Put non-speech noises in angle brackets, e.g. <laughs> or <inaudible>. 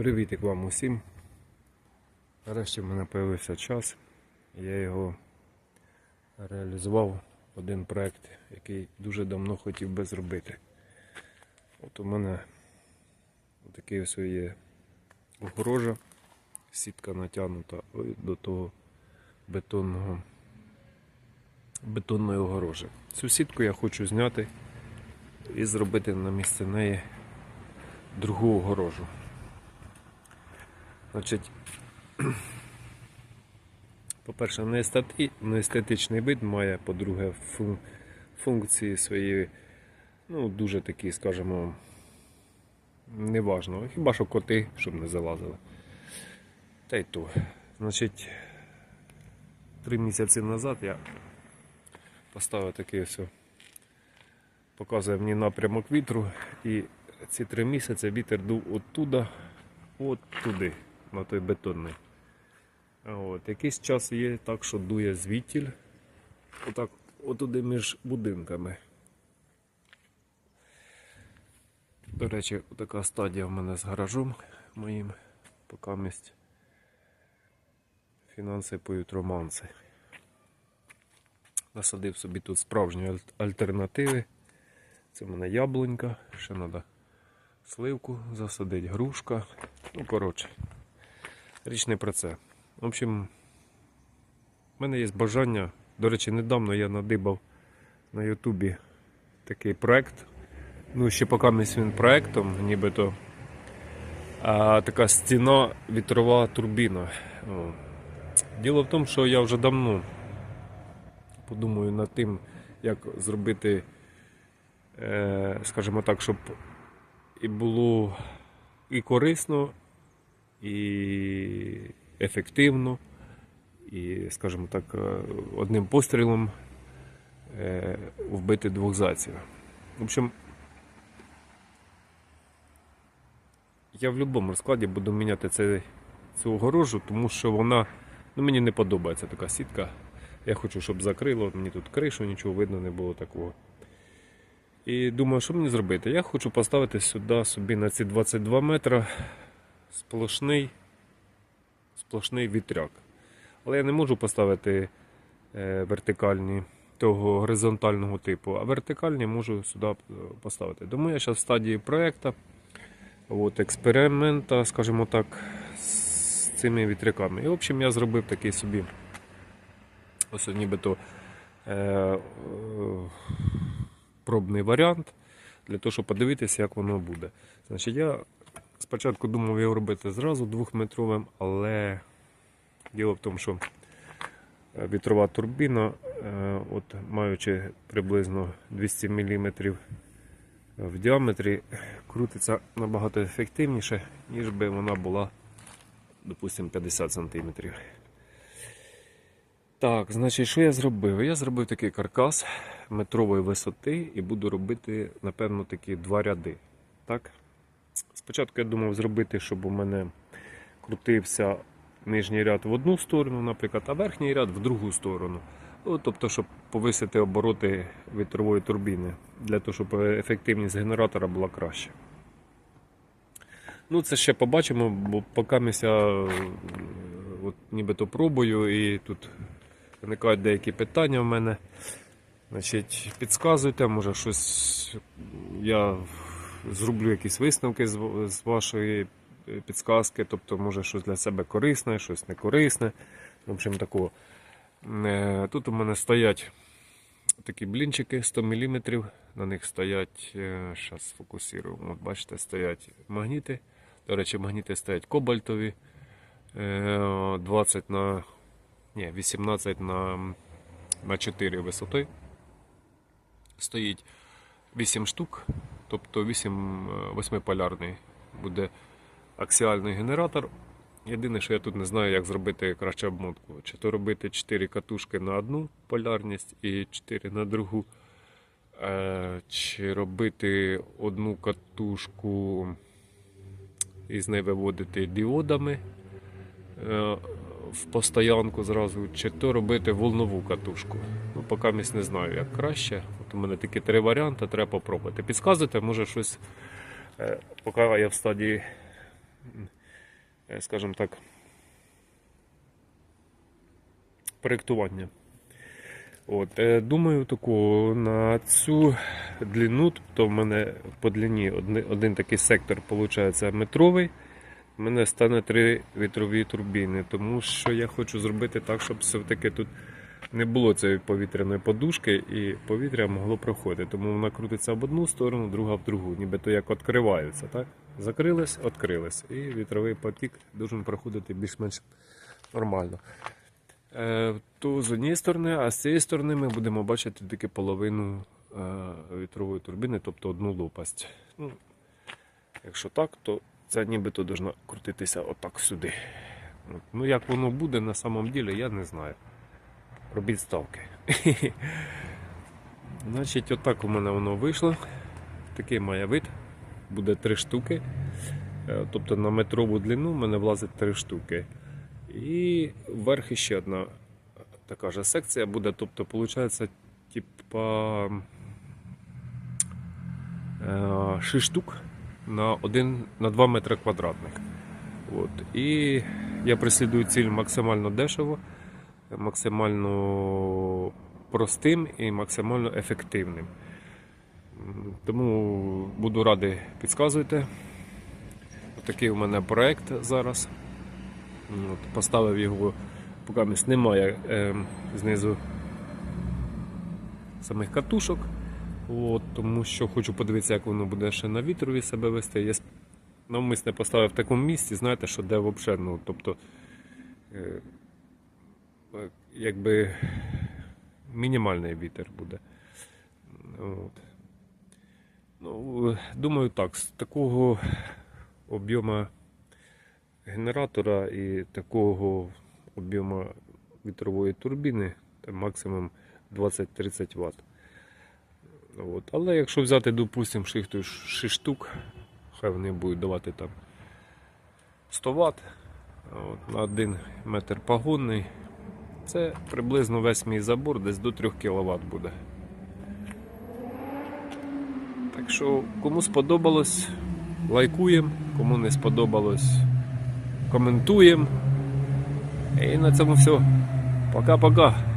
Привітик вам усім. Нарешті в мене з'явився час. Я його реалізував один проект, який дуже давно хотів би зробити. От у мене такий ось є огорожа, сітка натягнута до того бетонного бетонної огорожі. Цю сітку я хочу зняти і зробити на місце неї другу огорожу. Значить, <clears throat> по-перше, не, естети... не естетичний вид має, по-друге, функції свої, ну, дуже такі, скажімо, неважно. Хіба що коти, щоб не залазили. Та й то. Значить, три місяці назад я поставив такий ось, показує мені напрямок вітру, і ці три місяці вітер дув оттуда, от туди, на той бетонний. От, якийсь час є так, що дує звідтіль, отак, отуди між будинками. До речі, така стадія в мене з гаражом моїм, поки місць фінанси поють романси. Насадив собі тут справжні альтернативи. Це в мене яблунька, ще треба сливку засадити, грушка. Ну, коротше, річ не про це. В общем, в мене є бажання. До речі, недавно я надибав на Ютубі такий проект. Ну, ще поки він проектом, нібито. А така стіна вітрова турбіна. О. Діло в тому, що я вже давно подумаю над тим, як зробити, е, скажімо так, щоб і було і корисно, і ефективно, і, скажімо так, е, одним пострілом е, вбити двох зайців. В общем, я в будь-якому розкладі буду міняти цей, цю огорожу, тому що вона ну, мені не подобається така сітка. Я хочу, щоб закрило мені тут кришу, нічого видно не було такого. І думаю, що мені зробити? Я хочу поставити сюди собі на ці 22 метри сплошний, сплошний вітряк. Але я не можу поставити е, вертикальні того горизонтального типу, а вертикальні можу сюди е, поставити. Тому я зараз в стадії проєкту, от, експеримента, скажімо так, з цими вітряками. І в общем я зробив такий собі ось нібито е, е, пробний варіант для того, щоб подивитися, як воно буде. Значить, я спочатку думав його робити зразу двохметровим, але діло в тому, що е, вітрова турбіна, е, от, маючи приблизно 200 мм в діаметрі, крутиться набагато ефективніше, ніж би вона була, допустимо, 50 см. Так, значить, що я зробив? Я зробив такий каркас метрової висоти і буду робити, напевно, такі два ряди. Так? Спочатку я думав зробити, щоб у мене крутився нижній ряд в одну сторону, наприклад, а верхній ряд в другу сторону. Ну, тобто, щоб повисити обороти вітрової турбіни, для того, щоб ефективність генератора була краща. Ну, це ще побачимо, бо поки ми е, от, нібито пробую і тут виникають деякі питання в мене. Значить, підказуйте, може щось я зроблю якісь висновки з, вашої е, підсказки, тобто, може щось для себе корисне, щось не корисне. В общем, такого. Е, Тут у мене стоять такі блінчики 100 мм, на них стоять, зараз сфокусую, от бачите, стоять магніти. До речі, магніти стоять кобальтові. е, 20 на ні, 18 на, на 4 висоти. Стоїть 8 штук, тобто 8 восьмиполярний буде аксіальний генератор. Єдине, що я тут не знаю, як зробити краще обмотку. Чи то робити 4 катушки на одну полярність і 4 на другу. Е, Чи робити одну катушку і з неї виводити діодами е, в постоянку зразу, чи то робити волнову катушку. Поки не знаю, як краще. От у мене такі три варіанти, треба попробувати. Підказуйте, може щось, е, поки я в стадії е, скажімо так, проєктування. От, е, думаю, таку на цю длину, тобто в мене по длині один, один такий сектор виходить метровий. У мене стане три вітрові турбіни, тому що я хочу зробити так, щоб все-таки тут не було цієї повітряної подушки і повітря могло проходити. Тому вона крутиться в одну сторону, друга в другу, нібито як відкриваються. Так? Закрились, відкрились. І вітровий потік должен проходити більш-менш нормально. Е, то з однієї сторони, а з цієї сторони ми будемо бачити тільки половину е, вітрової турбіни, тобто одну лопасть. Ну, якщо так, то це нібито должно крутитися отак сюди. Ну, як воно буде на самом ділі, я не знаю. Робіть ставки. <laughs> Значить, отак у мене воно вийшло. Такий має вид. Буде три штуки. Е, Тобто на метрову длину в мене влазить три штуки. І вверх ще одна така ж секція буде. Тобто, виходить, типа 6 штук на, 1, на 2 метри квадратних. От. І я преслідую ціль максимально дешево, максимально простим і максимально ефективним. Тому буду радий підказуйте. Такий у мене проект зараз. От, поставив його, поки немає е, знизу самих катушок. От, тому що хочу подивитися, як воно буде ще на вітрові себе вести. Я навмисне поставив в такому місці, знаєте, що де взагалі, ну, тобто, е, якби мінімальний вітер буде. От. Ну, е, думаю, так, з такого об'єму генератора і такого об'єму вітрової турбіни, там максимум 20-30 Вт. От. Але якщо взяти, допустимо, шихту 6 штук, хай вони будуть давати там 100 Вт от, на 1 метр погонний, це приблизно весь мій забор десь до 3 кВт буде. Так що, кому сподобалось, лайкуємо, кому не сподобалось, коментуємо. І на цьому все. Пока-пока.